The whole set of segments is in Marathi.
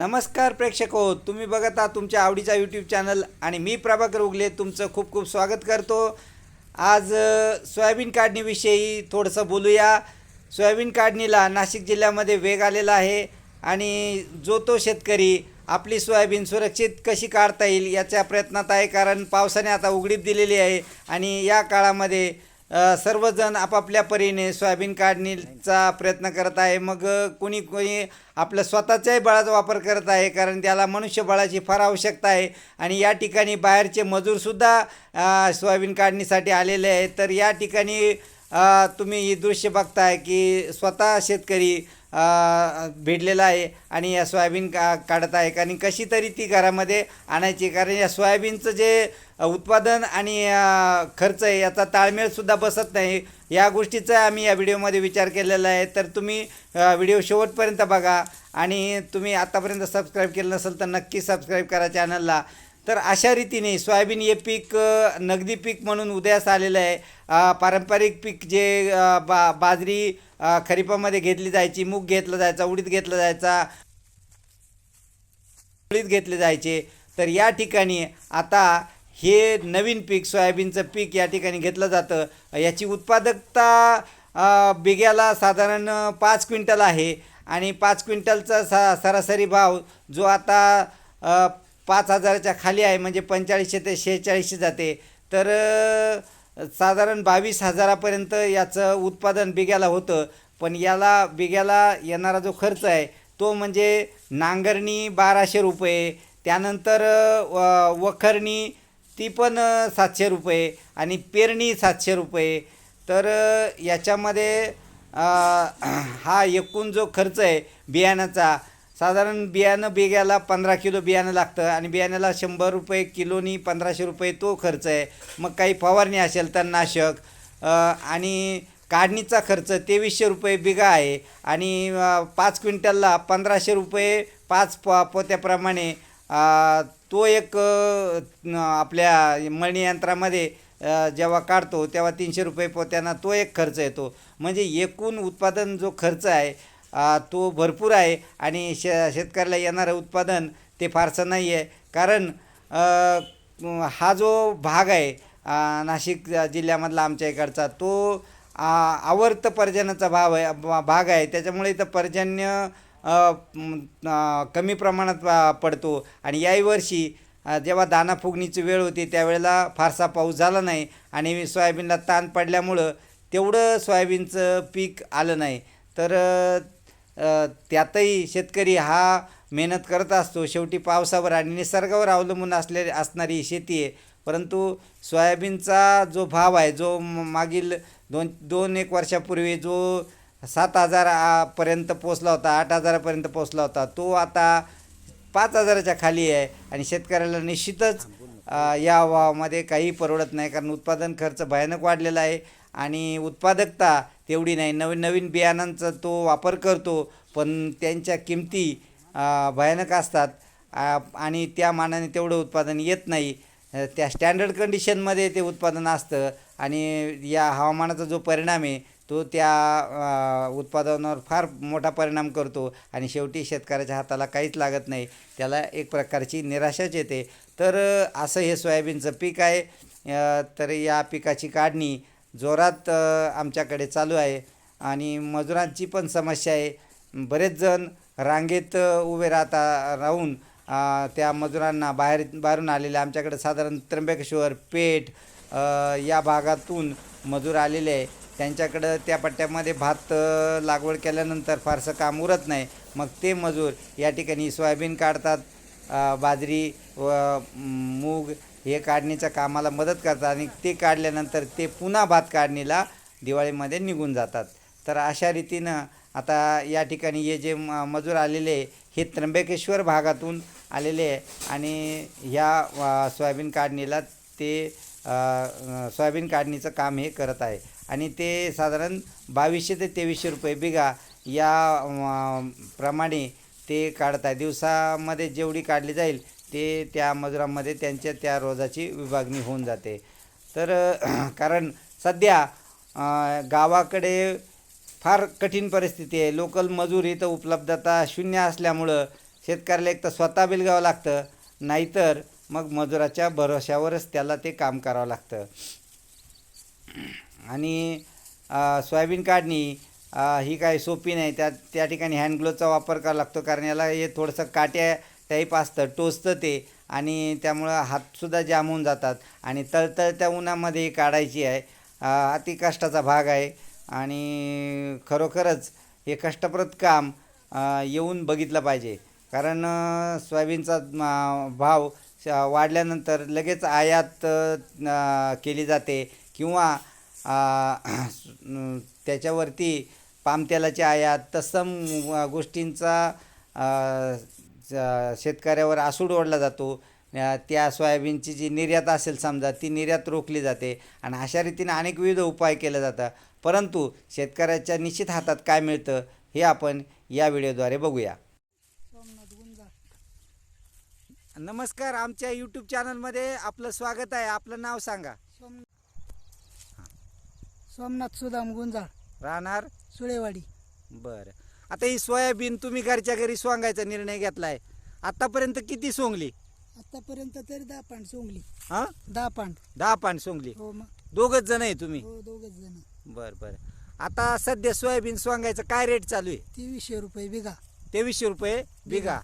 नमस्कार प्रेक्षक हो तुम्ही बघत आहात तुमच्या आवडीचा यूट्यूब चॅनल आणि मी प्रभाकर उगले तुमचं खूप खूप स्वागत करतो. आज सोयाबीन काढणीविषयी थोडंसं बोलूया. सोयाबीन काढणीला नाशिक जिल्ह्यामध्ये वेग आलेला आहे आणि जो तो शेतकरी आपली सोयाबीन सुरक्षित कशी काढता येईल याच्या प्रयत्नात आहे कारण पावसाने आता उघडीप दिलेली आहे आणि या काळामध्ये सर्वजण आपापल्या परीने सोयाबीन काढणीचा प्रयत्न करत आहे. मग कुणी कोणी कोणी स्वतःच्याही बळाचा वापर करत आहे कारण त्याला मनुष्यबळाची फार आवश्यकता आहे. आणि या ठिकाणी बाहेरचे मजूरसुद्धा सोयाबीन काढणीसाठी आलेले आहेत. तर या ठिकाणी तुम्ही ही दृश्य बघताय की स्वतः शेतकरी अ, भिडलेला आहे आणि या सोयाबीन का काढत आहे. आणि कशी तरी ती घरामध्ये आणायची. कारण या सोयाबीनचं जे उत्पादन आणि खर्च आहे याचा ताळमेळसुद्धा बसत नाही. या गोष्टीचा आम्ही या व्हिडिओमध्ये विचार केलेला आहे. तर तुम्ही व्हिडिओ शेवटपर्यंत बघा. आणि तुम्ही आतापर्यंत सबस्क्राईब केलं नसेल तर नक्की सबस्क्राईब करा चॅनलला तर अशा रीतीने सोयाबीन हे पीक नगदी पीक म्हणून उदयास आलेलं आहे. पारंपरिक पीक जे बा बाजरी खरीपामध्ये घेतली जायची मूग घेतला जायचा उडीद घेतला जायचा उडीद घेतले जायचे. तर या ठिकाणी आता हे नवीन पीक सोयाबीनचं पीक या ठिकाणी घेतलं जातं. याची उत्पादकता बिग्याला बिघ्याला साधारण पाच क्विंटल आहे. आणि पाच क्विंटलचा सा सरासरी भाव जो आता पाच हजाराच्या खाली आहे म्हणजे पंचेचाळीसशे ते शेहेचाळीसशे जाते. तर साधारण बावीस हजारापर्यंत याचं उत्पादन बिघ्याला होतं. पण याला बिघ्याला येणारा जो खर्च आहे तो म्हणजे नांगरणी बाराशे रुपये त्यानंतर व- वखरणी ती पण सातशे रुपये आणि पेरणी सातशे रुपये. तर याच्यामध्ये हा एकूण जो खर्च आहे बियाण्याचा साधारण बियाणं बिग्याला पंधरा किलो बियाणं लागतं आणि बियाण्याला शंभर रुपये किलोनी पंधराशे रुपये तो खर्च आहे. मग काही फवारणी असेल तर नाशक आणि काढणीचा खर्च तेवीसशे रुपये बिघा आहे. आणि पाच क्विंटलला पंधराशे रुपये पाच प पोत्याप्रमाणे तो एक आपल्या मळणीयंत्रामध्ये जेव्हा काढतो तेव्हा तीनशे रुपये पोत्यांना तो एक खर्च येतो. म्हणजे एकूण उत्पादन जो खर्च आहे तो भरपूर आहे आणि शे शेतकऱ्याला येणारं उत्पादन ते फारसं नाही आहे कारण हा जो भाग आहे नाशिक जिल्ह्यामधला आमच्या इकडचा तो आवर्त पर्जन्याचा भाव आहे भाग आहे. त्याच्यामुळे इथं पर्जन्य कमी प्रमाणात पडतो. आणि याही वर्षी जेव्हा दाना फुगणीची वेळ होती त्यावेळेला फारसा पाऊस झाला नाही आणि सोयाबीनला ताण पडल्यामुळं तेवढं सोयाबीनचं पीक आलं नाही. तर त्यातही शेतकरी हा मेहनत करत असतो. शेवटी पावसावर आणि निसर्गावर अवलंबून असले असणारी शेती आहे. परंतु सोयाबीनचा जो भाव आहे जो म- मागील दोन दोन एक वर्षापूर्वी जो सात हजारापर्यंत पोचला होता आठ हजारापर्यंत पोचला होता तो आता पाच हजाराच्या खाली आहे. आणि शेतकऱ्याला निश्चितच या भावामध्ये काही परवडत नाही. कारण उत्पादन खर्च भयानक वाढलेला आहे. आणि उत्पादकता तेवढी नाही. नवीन नवीन बियाणांचा तो वापर करतो पण त्यांच्या किमती भयानक असतात. आणि त्या मानाने तेवढं उत्पादन येत नाही. त्या स्टँडर्ड कंडिशनमध्ये ते उत्पादन असतं आणि या हवामानाचा जो परिणाम आहे तो त्या उत्पादनावर फार मोठा परिणाम करतो आणि शेवटी शेतकऱ्याच्या हाताला काहीच लागत नाही. त्याला एक प्रकारची निराशाच येते. तर असं हे सोयाबीनचं पीक आहे. तर या पिकाची काढणी जोरात आमच्याकडे चालू आहे. आणि मजुरांची पण समस्या आहे. बरेच जण रांगेत उभे राहता राहून त्या मजुरांना बाहेर बाहेरून आलेले. आमच्याकडे साधारण त्र्यंबकेश्वर पेठ या भागातून मजूर आलेले आहे. त्यांच्याकडं त्या पट्ट्यामध्ये भात लागवड केल्यानंतर फारसं काम उरत नाही. मग ते मजूर या ठिकाणी सोयाबीन काढतात. बाजरी व मूग हे काढणीच्या कामाला मदत करतात आणि ते काढल्यानंतर ते पुन्हा भात काढणीला दिवाळीमध्ये निघून जातात. तर अशा रीतीनं आता या ठिकाणी हे जे म मजूर आलेले आहे, हे त्र्यंबकेश्वर भागातून आलेले आहे आणि ह्या सोयाबीन काढणीला ते सोयाबीन काढणीचं काम हे करत आहे. आणि ते साधारण बावीसशे ते तेवीसशे रुपये बिघा या प्रमाणे ते काढत आहे दिवसामध्ये जेवढी काढली जाईल ते त्या मजुरांमध्ये त्यांच्या त्या रोजाची विभागणी होऊन जाते. तर कारण सध्या गावाकडे फार कठीण परिस्थिती आहे. लोकल मजूर इथं उपलब्धता शून्य असल्यामुळं शेतकऱ्याला एक तर स्वतः बिल घ्यावं लागतं नाहीतर मग मजुराच्या भरोश्यावरच त्याला ते काम करावं लागतं. आणि सोयाबीन काढणी ही काही सोपी नाही. त्या त्या ठिकाणी हँडग्लोचा वापर करावा लागतो कारण याला हे थोडंसं काट्या टाईप असतं टोचतं ते. आणि त्यामुळं हातसुद्धा जाम होऊन जातात. आणि तळतळत्या उन्हामध्ये काढायची आहे. अति कष्टाचा भाग आहे. आणि खरोखरच हे कष्टप्रद काम येऊन बघितलं पाहिजे. कारण सोयाबीनचा भाव श- वाढल्यानंतर लगेच आयात केली जाते. किंवा त्याच्यावरती पामतेलाची आयात तत्सम गोष्टींचा शेतकऱ्यावर आसूड ओढला जातो. त्या सोयाबीनची जी निर्यात असेल समजा ती निर्यात रोखली जाते आणि अशा रीतीने अनेक विविध उपाय केले जातात. परंतु शेतकऱ्याच्या निश्चित हातात काय मिळतं हे आपण या व्हिडिओद्वारे बघूया. सोमनाथ गुंजाळ नमस्कार आमच्या यूट्यूब चॅनलमध्ये आपलं स्वागत आहे. आपलं नाव सांगा. सोम सोमनाथ सुदाम गुंजाळ. राहणार? सुळेवाडी. बरं. आता ही सोयाबीन तुम्ही घरच्या घरी सोंगायचा निर्णय घेतलाय. आतापर्यंत किती सोंगली? आतापर्यंत तरी दहा पांड सोंगली. हां? दहा पांड दहा पान सोंगली. हो मग. दोघच जण आहे तुम्ही? हो दोघच जण. बरं बरं. आता सध्या सोयाबीन सोंगायचं काय रेट चालू आहे? तेवीसशे रुपये बिघा. तेवीसशे रुपये बिघा.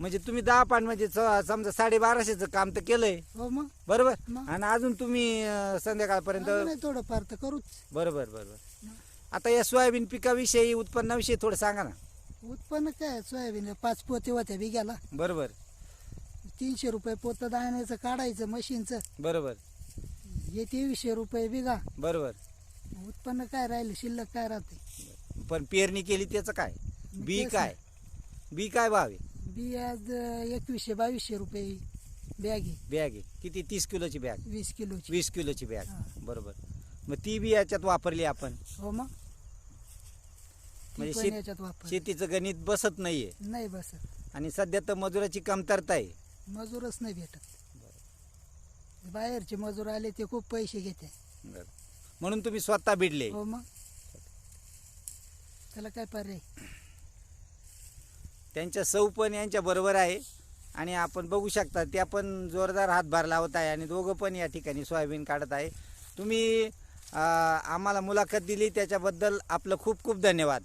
म्हणजे तुम्ही दहा पान म्हणजे स- समजा साडेबाराशेचं काम तर केलंय. हो मग. बरोबर? मग? आणि अजून तुम्ही अं, संध्याकाळपर्यंत नाही थोडंफार तर करूच. बरोबर बरोबर. आता या सोयाबीन पिकाविषयी उत्पन्नाविषयी थोडं सांगा ना. उत्पन्न काय सोयाबीन पाच पोते होत्या बिघ्याला बरोबर. तीनशे रुपये पोतं दाण्याचं काढायचं मशीनचं. बरोबर. हे तेवीसशे रुपये बिघा बरोबर. उत्पन्न काय राहिलं शिल्लक काय राहते? पण पेरणी केली त्याचं काय? बी काय? बी काय भाव आहे? बी आज एकवीसशे बावीसशे रुपये बॅग आहे. बॅग आहे. किती? तीस किलोची बॅग. वीस किलोची. वीस किलोची बॅग. हा. बरोबर. मग ती बी याच्यात वापरली आपण? हो मग. म्हणजे पण शेत- याच्यात वापर शेतीचं गणित बसत नाहीये. नाही बसत. आणि सध्या तर मजुराची कमतरता आहे. मजूरच नाही भेटत. बाहेरचे मजूर आले ते खूप पैसे घेते. म्हणून तुम्ही स्वतः भिडले. हो मग. त्याला काय पर्याय? त्यांच्या सौ पण यांच्या बरोबर आहे. आणि आपण बघू शकता त्या पण जोरदार हातभार लावत आहे आणि दोघं पण या ठिकाणी सोयाबीन काढत आहे. तुम्ही अं, आम्हाला मुलाखत दिली त्याच्याबद्दल आपलं खूप खूप धन्यवाद.